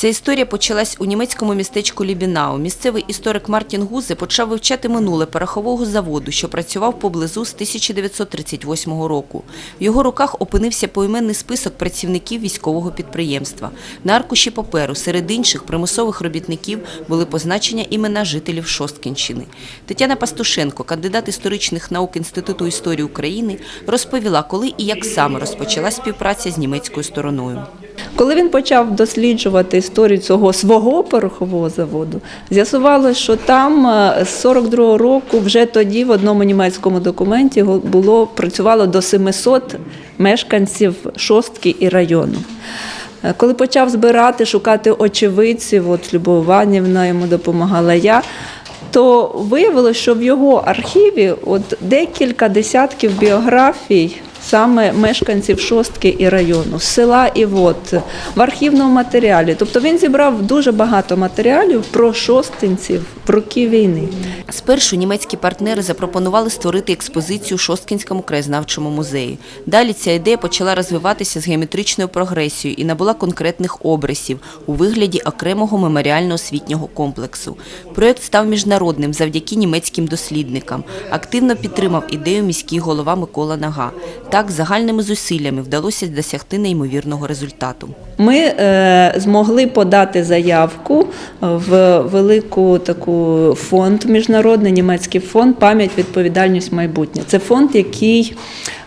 Ця історія почалась у німецькому містечку Лібінау. Місцевий історик Мартін Гузе почав вивчати минуле порохового заводу, що працював поблизу з 1938 року. В його руках опинився поіменний список працівників військового підприємства. На аркуші паперу серед інших примусових робітників були позначення імена жителів Шосткінщини. Тетяна Пастушенко, кандидат історичних наук Інституту історії України, розповіла, коли і як саме розпочалась співпраця з німецькою стороною. Коли він почав досліджувати історію цього свого порохового заводу, з'ясувалося, що там е, з 42-го року вже тоді в одному німецькому документі було працювало до 700 мешканців шостки і району. Е, Коли почав збирати, шукати очевидців, от Любов йому допомагала я, то виявилося, що в його архіві от декілька десятків біографій саме мешканців шостки і району, села Івот, в архівному матеріалі. Тобто він зібрав дуже багато матеріалів про шостинців в роки війни. Спершу німецькі партнери запропонували створити експозицію у Шосткінському краєзнавчому музеї. Далі ця ідея почала розвиватися з геометричною прогресією і набула конкретних обрисів у вигляді окремого меморіально-освітнього комплексу. Проєкт став міжнародним завдяки німецьким дослідникам. Активно підтримав ідею міський голова Микола Нага. Так, загальними зусиллями вдалося досягти неймовірного результату. Ми е, змогли подати заявку в велику таку фонд міжнародний німецький фонд Пам'ять, відповідальність майбутнє. Це фонд, який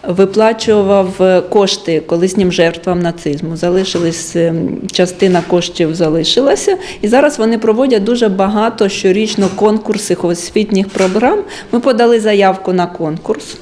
виплачував кошти колишнім жертвам нацизму. Залишились е, частина коштів залишилася, і зараз вони проводять дуже багато щорічно конкурсів освітніх програм. Ми подали заявку на конкурс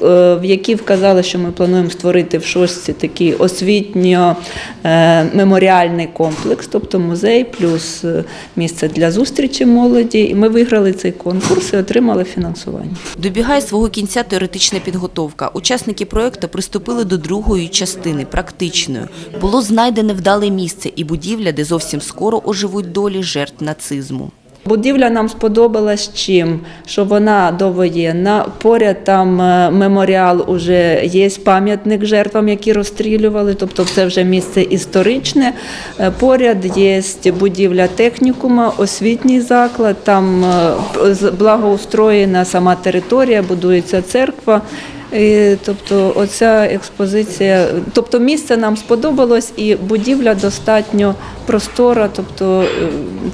в якій вказали, що ми плануємо створити в шостці такий освітньо-меморіальний комплекс, тобто музей плюс е, місце для зустрічі молоді. І ми виграли цей конкурс і отримали фінансування. Добігає свого кінця теоретична підготовка. Учасники проєкту приступили до другої частини, практичної. Було знайдене вдале місце і будівля, де зовсім скоро оживуть долі жертв нацизму. Будівля нам сподобалась чим, що вона довоєнна. Поряд там е, меморіал уже є пам'ятник жертвам, які розстрілювали, тобто це вже місце історичне. Е, Поряд є будівля технікума, освітній заклад, там е, благоустроєна сама територія, будується церква. І, тобто, оця експозиція, тобто місце нам сподобалось, і будівля достатньо простора, тобто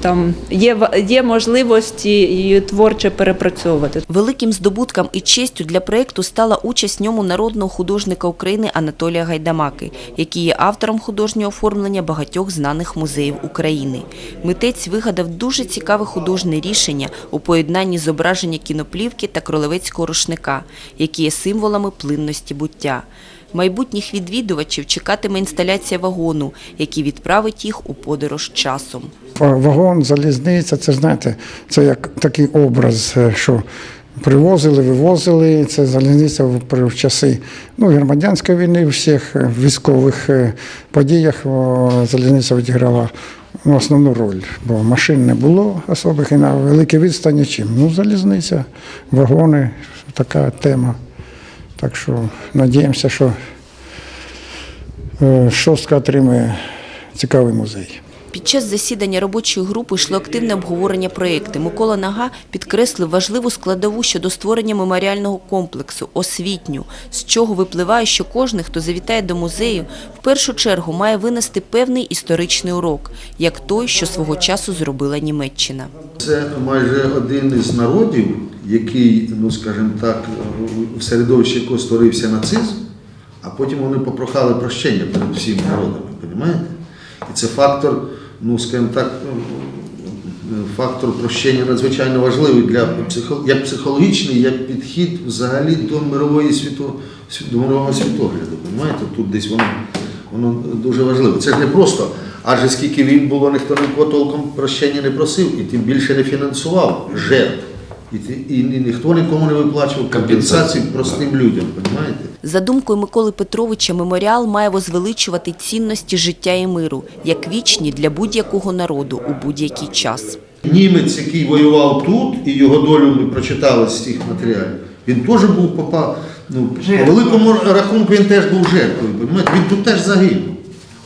там є, є можливості її творче перепрацьовувати. Великим здобутком і честю для проєкту стала участь в ньому народного художника України Анатолія Гайдамаки, який є автором художнього оформлення багатьох знаних музеїв України. Митець вигадав дуже цікаве художнє рішення у поєднанні зображення кіноплівки та кролевецького рушника, які є символами плинності буття. Майбутніх відвідувачів чекатиме інсталяція вагону, який відправить їх у подорож часом. Вагон, залізниця, це знаєте, це як такий образ, е, що привозили, вивозили. Це залізниця в, часи ну, громадянської війни, в всіх е, військових е, подіях залізниця відіграла ну, основну роль, бо машин не було особих і на великій відстані чим. Ну, залізниця, вагони, така тема. Так що надіємося, що е, шостка отримає цікавий музей. Під час засідання робочої групи йшло активне обговорення проєкту. Микола Нага підкреслив важливу складову щодо створення меморіального комплексу, освітню, з чого випливає, що кожен, хто завітає до музею, в першу чергу має винести певний історичний урок, як той, що свого часу зробила Німеччина. Це майже один із народів, який, ну скажімо так, в середовищі якого створився нацизм, а потім вони попрохали прощення перед всіма народами, розумієте? І це фактор, ну скажімо так, фактор прощення надзвичайно важливий для як психологічний, як підхід взагалі до мирової світу, до мирового світогляду. Понимаєте? Тут десь воно, воно дуже важливо. Це ж не просто, адже скільки він було, ніхто нікого толком прощення не просив і тим більше не фінансував жертв. І, ті- і, ніхто нікому не виплачував компенсації простим людям, розумієте? За думкою Миколи Петровича, меморіал має возвеличувати цінності життя і миру, як вічні для будь-якого народу у будь-який час. Німець, який воював тут, і його долю ми прочитали з цих матеріалів, він теж був попав. Ну, по великому рахунку він теж був жертвою. розумієте? Він тут теж загинув.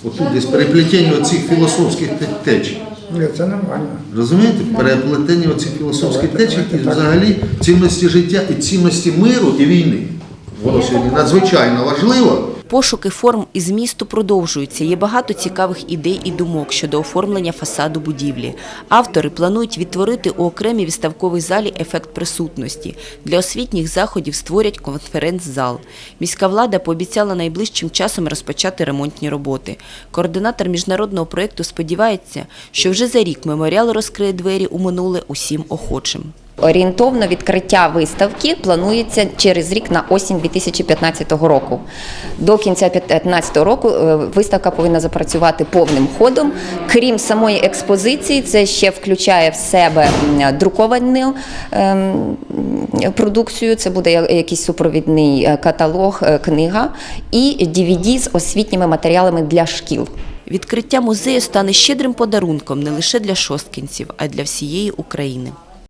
Отут десь переплетіння оцих філософських те- течій. Ні, це нормально. Розумієте? Переплетення оці філософські течії і взагалі цінності життя і цінності миру і війни. Воно сьогодні надзвичайно важливо. Пошуки форм і змісту продовжуються. Є багато цікавих ідей і думок щодо оформлення фасаду будівлі. Автори планують відтворити у окремій виставковій залі ефект присутності. Для освітніх заходів створять конференц-зал. Міська влада пообіцяла найближчим часом розпочати ремонтні роботи. Координатор міжнародного проєкту сподівається, що вже за рік меморіал розкриє двері у минуле усім охочим. Орієнтовно відкриття виставки планується через рік на осінь 2015 року. До кінця 2015 року е, виставка повинна запрацювати повним ходом. Крім самої експозиції, це ще включає в себе друковану ем, продукцію. Це буде якийсь супровідний е, каталог, е, книга і DVD з освітніми матеріалами для шкіл. Відкриття музею стане щедрим подарунком не лише для шосткінців, а й для всієї України.